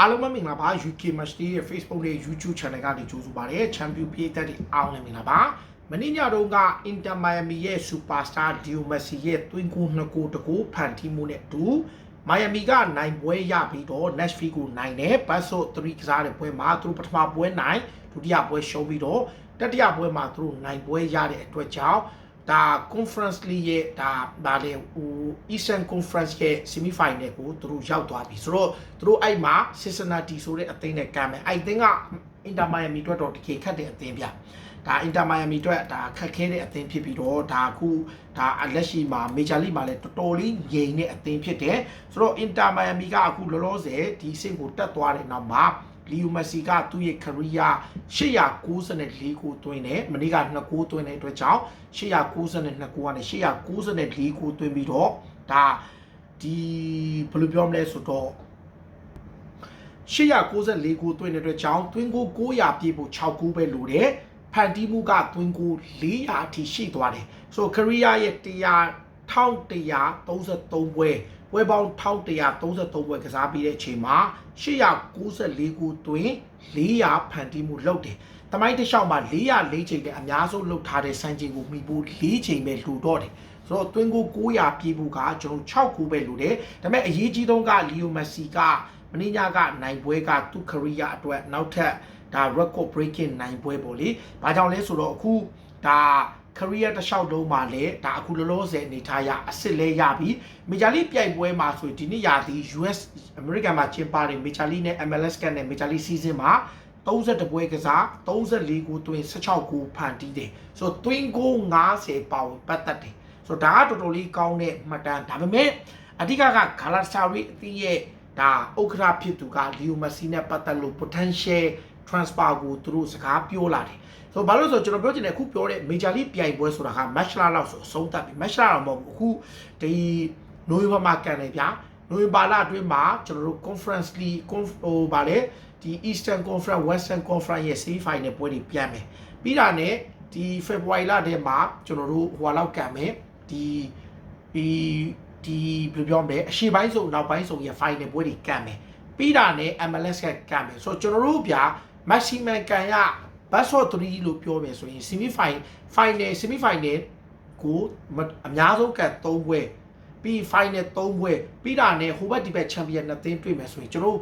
အားလုံးပဲမင်္ဂလာပါ UK Match Day ရဲ့ Facebook နဲ့ YouTube Channel ကနေကြိုဆိုပါရစေ Champion ပြည်သက်တွေအားလုံးမင်္ဂလာပါမနေ့ညတုန်းက Inter Miami ရဲ့ Superstar Leo Messi ရဲ့သွင်းကိုနှစ်ကိုတကိုဖန်တီးမှုနဲ့အတူ Miami ကနိုင်ပွဲရပြီးတော့ Nashville ကိုနိုင်တယ် Basso 3ကစားတဲ့ပွဲမှာသူတို့ပထမပွဲနိုင်ဒုတိယပွဲရှုံးပြီးတော့တတိယပွဲမှာသူတို့နိုင်ပွဲရတဲ့အတွက်ကြောင့် ဒါ conference league ရဲ့ဒါဒါလေဟို Eastern Conference ရဲ့ semi final ကိုသူတို့ရောက်သွားပြီဆိုတော့သူတို့အဲ့မှာ Cincinnati ဆိုတဲ့အသင်းနဲ့ကမ်းမယ်အဲ့အသင်းက Inter Miami အတွက်တော့တကယ်ခတ်တဲ့အသင်းဗျဒါ Inter Miami အတွက်ဒါခက်ခဲတဲ့အသင်းဖြစ်ပြီးတော့ဒါအခုဒါလက်ရှိမှာ Major League မှာလည်းတော်တော်လေးငြိမ်တဲ့အသင်းဖြစ်တယ်ဆိုတော့ Inter Miami ကအခုလောလောဆယ်ဒီအဆင့်ကိုတက်သွားတဲ့နောက်မှာ လီယိုမက်ဆီကသူ့ရဲ့ career 894ကိုတွင်းတယ်မနေ့က2ကိုတွင်းတဲ့အတွက်ကြောင့်892ကိုကနေ894ကိုတွင်းပြီးတော့ဒါဒီဘယ်လိုပြောမလဲဆိုတော့894ကိုတွင်းတဲ့အတွက်ကြောင့်တွင်းကို900ပြည့်ဖို့6ကိုပဲလိုတယ်ဖန်တီးမှုကတွင်းကို400အထိရှိသွားတယ်ဆိုတော့ career ရဲ့100 1133ပွဲ ပွဲပေါင်း1133ပွဲကစားပြီးတဲ့အချိန်မှာ894ကိုတွင်400ဖန်တီးမှုလုပ်တယ်။တမိုင်းတစ်လျှောက်မှာ404ချိန်နဲ့အများဆုံးလုပ်ထားတဲ့စံချိန်ကိုမိဖို့4ချိန်ပဲလူတော့တယ်။ဆိုတော့တွင်းကို900ပြေးဖို့ကကျွန်တော်6ခုပဲလူတယ်။ဒါပေမဲ့အရေးကြီးဆုံးကလီယိုမက်ဆီကမင်းညာကနိုင်ပွဲကသူ့ career အတွက်နောက်ထပ်ဒါ record breaking နိုင်ပွဲပေါ့လေ။ဘာကြောင့်လဲဆိုတော့အခုဒါ career တစ်လျှောက်လုံးမှာလည်းဒါအခုလောလောဆယ်အနေထားရအစ်စ်လဲရပြီ Major League ပြိုင်ပွဲမှာဆိုရင်ဒီနေ့ရာသီ US American မှာကျင်းပတဲ့ Major League နဲ့ MLS ကနဲ့ Major League season မှာ32ပွဲကစား34ကိုတွင်16ကိုဖန်တီးတယ်ဆိုတော့တွင်းကို90ပေါင်ပတ်သက်တယ်ဆိုတော့ဒါကတော်တော်လေးကောင်းတဲ့မှတ်တမ်းဒါပေမဲ့အဓိကကဂါလာဆာရီအသင်းရဲ့ဒါဥက္ကဋ္ဌဖြစ်သူကလီယိုမက်ဆီနဲ့ပတ်သက်လို့ potential transfer ကိုသူတို့စကားပြောလာတယ်ဆိုတော့ဘာလို့လဲဆိုတော့ကျွန်တော်ပြောချင်တယ်အခုပြောတဲ့ Major League ပြိုင်ပွဲဆိုတာက match လာလောက်ဆိုအဆုံးသတ်ပြီ match လာတော့မဟုတ်ဘူးအခုဒီနိုဝင်ဘာမှာကန်တယ်ဗျာနိုဝင်ဘာလအတွင်းမှာကျွန်တော်တို့ Conference League ဟိုဗာလေဒီ Eastern Conference Western Conference ရဲ့ semi final ပွဲတွေပြန်မယ်ပြီးတာနဲ့ဒီ February လထဲမှာကျွန်တော်တို့ဟိုလောက်ကန်မယ်ဒီဒီဒီဘယ်လိုပြောမလဲအရှေ့ပိုင်းဆိုနောက်ပိုင်းဆိုရဲ့ final ပွဲတွေကန်မယ်ပြီးတာနဲ့ MLS ကကန်မယ်ဆိုတော့ကျွန်တော်တို့ဗျာ maximum ကန်ရ best of 3လို့ပြောမယ်ဆိုရင် semi final final semi final ကိုအများဆုံးကန်3ပွဲပြီး final 3ပွဲပြီးတာနဲ့ဟိုဘက်ဒီဘက် champion နှစ်သင်းတွေ့မယ်ဆိုရင်ကျွန်တော်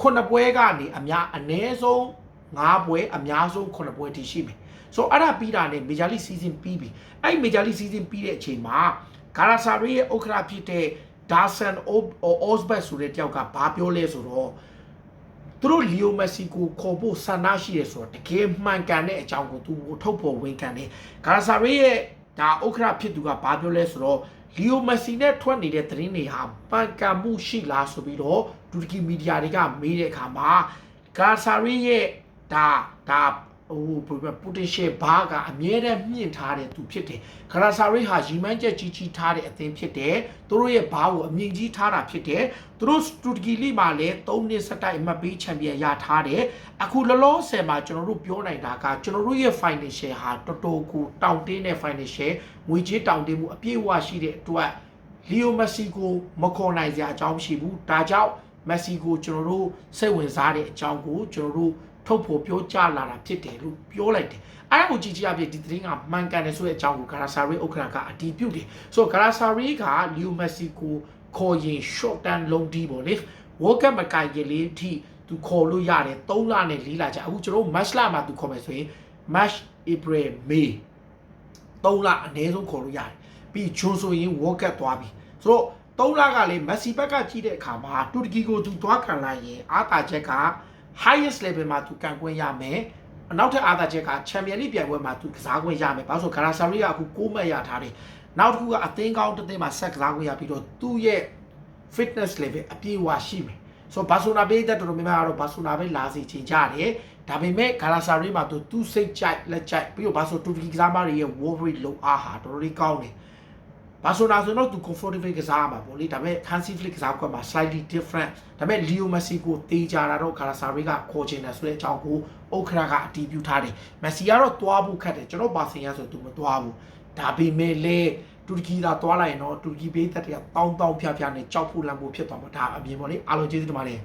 ခုနှစ်ပွဲကနေအများအနည်းဆုံး5ပွဲအများဆုံး9ပွဲထိရှိမယ်ဆိုတော့အဲ့ဒါပြီးတာနဲ့ Major League Season ပြီးပြီအဲ့ Major League Season ပြီးတဲ့အချိန်မှာဂါလာဆာရီရဲ့ဥက္ကဋ္ဌဖြစ်တဲ့ Darsan Osbert ဆိုတဲ့တယောက်ကဘာပြောလဲဆိုတော့ သူတို့လီယိုမက်ဆီကိုခေါ်ဖို့ဆန္ဒရှိတယ်ဆိုတော့တကယ်မှန်ကန်တဲ့အကြောင်းကိုသူထုတ်ဖော်ဝန်ခံတယ်ဂါလာဆာရီရဲ့ဒါဥက္ကဋ္ဌဖြစ်သူကဘာပြောလဲဆိုတော့လီယိုမက်ဆီနဲ့ထွက်နေတဲ့သတင်းတွေဟာပန်ကန်မှုရှိလားဆိုပြီးတော့တူရကီမီဒီယာတွေကမေးတဲ့အခါမှာဂါဆာရီရဲ့ဒါဒါ ဟိုဘယ်လို potential ဘာကအမြဲတမ်းမြင့်ထားတဲ့သူဖြစ်တယ်ဂါဆာရီဟာရီမန်းချက်ကြီးကြီးထားတဲ့အသင်းဖြစ်တယ်သူတို့ရဲ့ဘာကိုအမြင့်ကြီးထားတာဖြစ်တယ်သူတို့တူရကီလိမှာလည်း၃နှစ်စတိုက်အမှတ်ပေးချန်ပီယံရထားတယ်အခုလောလောဆယ်မှာကျွန်တော်တို့ပြောနိုင်တာကကျွန်တော်တို့ရဲ့ financial ဟာတော်တော်ကိုတောင့်တင်းတဲ့ financial ငွေကြေးတောင့်တင်းမှုအပြည့်အဝရှိတဲ့အတွက်လီယိုမက်ဆီကိုမခေါ်နိုင်စရာအကြောင်းမရှိဘူးဒါကြောင့်မက်ဆီကိုကျွန်တော်တို့စိတ်ဝင်စားတဲ့အကြောင်းကိုကျွန်တော်တို့ ထုတ်ဖော်ပြောကြားလာတာဖြစ်တယ်လို့ပြောလိုက်တယ်အဲ့ဒါကိုကြည့်ကြည့်အဖြစ်ဒီသတင်းကမှန်ကန်တယ်ဆိုတဲ့အကြောင်းကိုဂါရာဆာရီဥက္ကရာကအတီးပြုတ်တယ်ဆိုတော့ဂါရာဆာရီကလီယိုမက်ဆီကိုခေါ်ရင် short term လုံးဒီပေါ့လေ World Cup မကင်ကြလေးအထိသူခေါ်လို့ရတယ်3လနဲ့4လကြာအခုကျွန်တော် match လမှာသူခေါ်မယ်ဆိုရင် match April May 3လအနည်းဆုံးခေါ်လို့ရတယ်ပြီးဂျွန်ဆိုရင် World Cup သွားပြီဆိုတော့3လကလေမက်ဆီဘက်ကကြည့်တဲ့အခါမှာတူရကီကိုသူသွားခံလိုက်ရင်အားတာချက်က highest level မှာသူကန်ကွင်းရမယ်နောက်ထပ်အားသာချက်က Champion League ပြိုင်ပွဲမှာသူကစားခွင့်ရမယ်။ဘာလို့ဆိုဂါရာဆာရီကအခု6မှတ်ရထားတယ်။နောက်တစ်ခုကအသင်းကောင်းတစ်သင်းမှာဆက်ကစားခွင့်ရပြီးတော့သူ့ရဲ့ fitness level အပြည့်အဝရှိမယ်။ဆိုတော့ဘာဆိုနာဘေးတက်တော်တော်များများကတော့ဘာဆိုနာဘေးလာစီချင်ကြတယ်။ဒါပေမဲ့ဂါရာဆာရီမှာသူသူ့စိတ်ကြိုက်လက်ကြိုက်ပြီးတော့ဘာဆိုတူကီကစားမတွေရဲ့ Wolverine လုံအားဟာတော်တော်လေးကောင်းတယ်။ ဘာဆိုနာဆိုတော့သူ comfortable ကစားမှာပေါ့လေဒါပေမဲ့ Hansi Flick ကစားကွက်မှာ slightly different ဒါပေမဲ့ Leo Messi ကိုတေးကြတာတော့ Galatasaray ကခေါ်ချင်တယ်ဆိုတဲ့အကြောင်းကိုဥက္ခရာကအတည်ပြုထားတယ် Messi ကတော့သွားဖို့ခက်တယ်ကျွန်တော်ပါစင်ရဆိုသူမသွားဘူးဒါပေမဲ့လေတူရကီသာသွားလိုက်ရင်တော့တူရကီဘေးသက်တွေကတောင်းတောင်းဖျားဖျားနဲ့ကြောက်ဖို့လန့်ဖို့ဖြစ်သွားမှာဒါအမြင်ပေါ့လေအားလုံးကျေးဇူးတင်ပါတယ်